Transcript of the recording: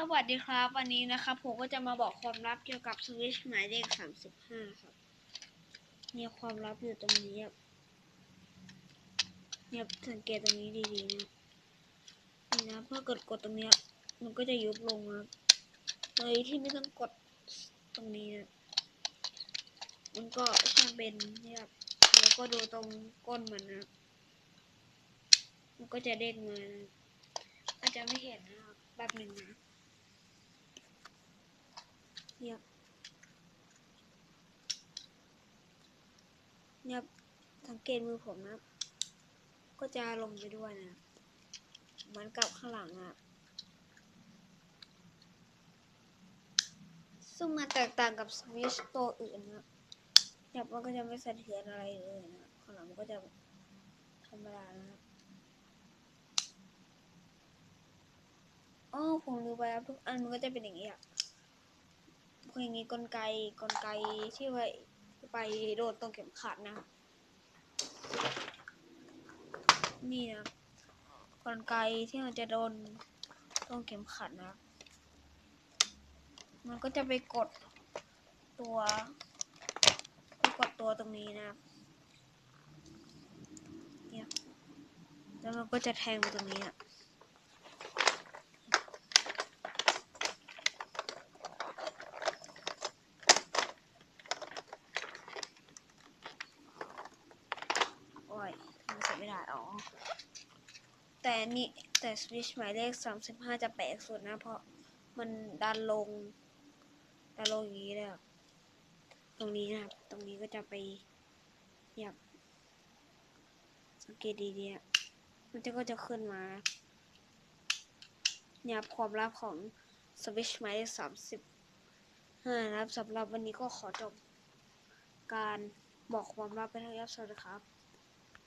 สวัสดีครับ วันนี้นะครับผมก็จะมาบอกความลับเกี่ยวกับสวิชหมายเลขสามสิบห้าครับ เนี่ยความลับอยู่ตรงนี้ครับเนี่ยสังเกตตรงนี้ดีๆนะนี่นะเพื่อกดกดตรงนี้มันก็จะยุบลงครับโดยที่ไม่ต้องกดตรงนี้นะมันก็จะเป็นเนี่ยครับแล้วก็ดูตรงก้นมันนะมันก็จะเด้งมาอาจจะไม่เห็นนะครับแบบหนึ่งนะ เนี่ยเนี่ยสังเกตมือผมนะ ก็จะลงไปด้วยนะเหมือนกับข้างหลังอะซึ่งมันแตกต่างกับสวิชตัวอื่นนะเนี่ยมันก็จะไม่สะเทือนอะไรเลยนะข้างหลังมันก็จะธรรมดานะครับอ๋อผมรู้ไปครับทุกอันมันก็จะเป็นอย่างนี้อะ อย่างนี้กลไกกลไกที่ไว้ไปโดนตรงเข็มขัดนะ นี่นะกลไกที่มันจะโดนตรงเข็มขัดนะ มันก็จะไปกดตัวไปกดตัวตรงนี้นะเนี่ยแล้วมันก็จะแทงไปตรงนี้อะ โอ้ยทำเสร็จ ไม่ได้อ๋อ แต่นี่แต่สวิชหมายเลขสามสิบห้าจะแปลกสุดนะ เพราะมันดันลง ดันลงอย่างนี้เลยตรงนี้นะครับ ตรงนี้ก็จะไปหยียบสังเกตดีๆมันจะก็จะขึ้นมาเนี่ยครับความลับของสวิชหมายเลขสามสิบห้านะครับสำหรับวันนี้ก็ขอจบการบอกความลับไปเท่านี้ครับสวัสดีครับ